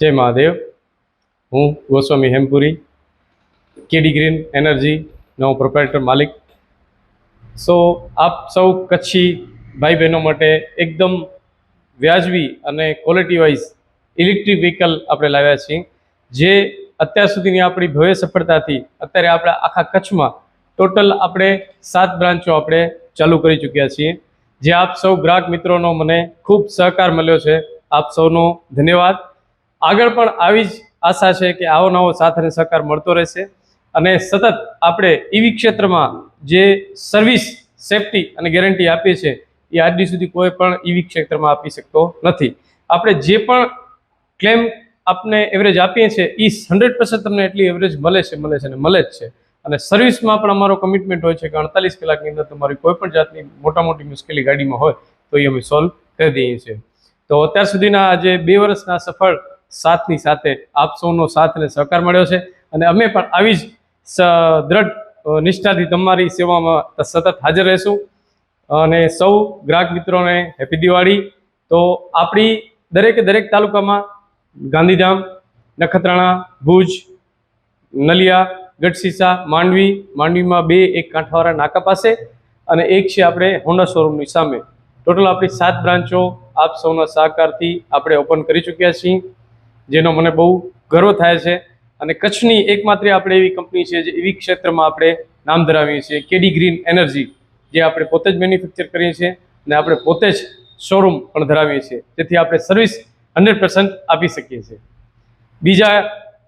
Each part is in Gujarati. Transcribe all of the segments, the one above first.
જય મહાદેવ. હું ગોસ્વામી હેમપુરી, કેડી ગ્રીન એનર્જીનો પ્રોપરેટર માલિક. સો, આપ સૌ કચ્છી ભાઈ બહેનો માટે એકદમ વ્યાજબી અને ક્વોલિટી વાઇઝ ઇલેક્ટ્રિક વ્હીકલ આપણે લાવ્યા છીએ. જે અત્યાર સુધીની આપણી ભવ્ય સફળતાથી અત્યારે આપણા આખા કચ્છમાં ટોટલ આપણે સાત બ્રાન્ચો આપણે ચાલુ કરી ચૂક્યા છીએ. જે આપ સૌ ગ્રાહક મિત્રોનો મને ખૂબ સહકાર મળ્યો છે. આપ સૌનો ધન્યવાદ. આગળ પણ આવી જ આશા છે કે આવો નવો સાથ અને સહકાર મળતો રહેશે. અને સતત આપણે ઈવી ક્ષેત્રમાં જે સર્વિસ, સેફટી અને ગેરંટી આપીએ છીએ, એ આજની સુધી કોઈ પણ ઈવી ક્ષેત્રમાં આપી શકતો નથી. આપણે જે પણ ક્લેમ આપને એવરેજ આપીએ છીએ એ હંડ્રેડ પર્સન્ટ તમને એટલી એવરેજ મળે છે મળે છે અને મળે જ છે. અને સર્વિસમાં પણ અમારો કમિટમેન્ટ હોય છે કે અડતાલીસ કલાકની અંદર તમારી કોઈ પણ જાતની મોટા મોટી મુશ્કેલી ગાડીમાં હોય, તો એ અમે સોલ્વ કરી દઈએ છીએ. તો અત્યાર સુધીના આજે બે વર્ષના સફળ સાથની સાથે આપ સૌનો સાથ અને સહકાર મળ્યો છે. અને અમે પણ આવી જ દ્રઢ નિષ્ઠાથી તમારી સેવામાં સતત હાજર રહેશું. અને સૌ ગ્રાહક મિત્રોને હેપી દિવાળી તો આપણી દરેકે દરેક તાલુકામાં ગાંધીધામ, નખત્રાણા, ભુજ, નલિયા ગઢસીસા માંડવી, માંડવીમાં બે એક કાંઠાવાળા નાકા પાસે અને એક છે આપણે હોન્ડા શોરૂમની સામે. ટોટલ આપણી સાત બ્રાન્ચો આપ સૌના સહકારથી આપણે ઓપન કરી ચૂક્યા છીએ. જેનો મને બહુ ગર્વ થાય છે. અને કચ્છની એકમાત્ર આપણે એવી કંપની છે જે એવી ક્ષેત્રમાં આપણે નામ ધરાવીએ છીએ, કેડી ગ્રીન એનર્જી, જે આપણે પોતે જ મેન્યુફેક્ચર કરીએ છીએ અને આપણે પોતે જ શોરૂમ પણ ધરાવીએ છીએ. જેથી આપણે સર્વિસ હંડ્રેડ પર્સન્ટ આપી શકીએ છીએ. બીજા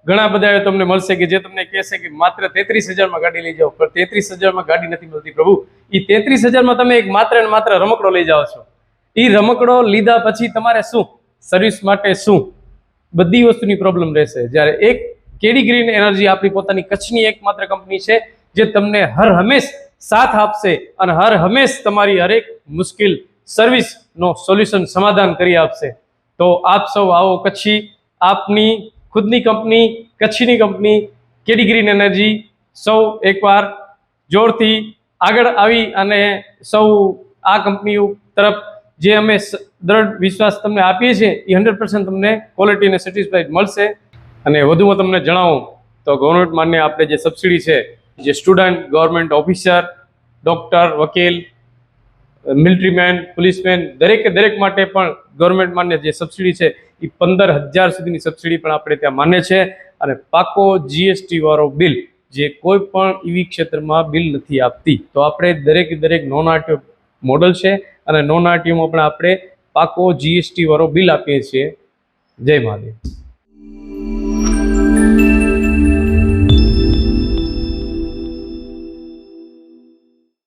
ઘણા બધા તમને મળશે કે જે તમને કહેશે કે માત્ર તેત્રીસ હજારમાં ગાડી લઈ જાઓ, પણ તેત્રીસ હજારમાં ગાડી નથી મળતી પ્રભુ. એ તેત્રીસ હજારમાં તમે એક માત્ર ને માત્ર રમકડો લઈ જાઓ છો. એ રમકડો લીધા પછી તમારે શું? સર્વિસ માટે શું? બધી વસ્તુની પ્રોબ્લેમ રહેશે. જ્યારે એક કેડી ગ્રીન એનર્જી આપણી પોતાની કચ્છની એકમાત્ર કંપની છે, જે તમને હર હંમેશ સાથ આપશે અને હર હંમેશ તમારી હરેક મુશ્કેલ સર્વિસનો સોલ્યુશન સમાધાન કરી આપશે. તો આપ સૌ આવો કચ્છી. આપની ખુદની કંપની, કચ્છની કંપની કેડી ગ્રીન એનર્જી સૌ એકવાર જોરથી આગળ આવી અને સૌ આ કંપનીઓ તરફ જે અમે દ્રઢ વિશ્વાસ તમને આપીએ છીએ, એ હંડ્રેડ પર્સન્ટ તમને ક્વોલિટી અને સેટિસ્ફાઈડ મળશે. અને વધુમાં તમને જણાવું તો ગવર્મેન્ટ માન્ય આપણે જે સબસિડી છે, જે સ્ટુડન્ટ ગવર્મેન્ટ ઓફિસર ડૉક્ટર વકીલ મિલિટરીમેન પોલીસમેન દરેકે દરેક માટે પણ ગવર્મેન્ટ માન્ય જે સબસિડી છે, એ પંદર હજાર સુધીની સબસિડી પણ આપણે ત્યાં માન્ય છે. અને પાકો જીએસટી વાળો બિલ જે કોઈ પણ ઈવી ક્ષેત્રમાં બિલ નથી આપતી. તો આપણે દરેક દરેક નોન આરટીઓ મોડલ છે અને નોન આરટીઓમાં પણ આપણે પાકો જીએસટી વાળો બિલ આપીએ છીએ. જય મહાદેવ.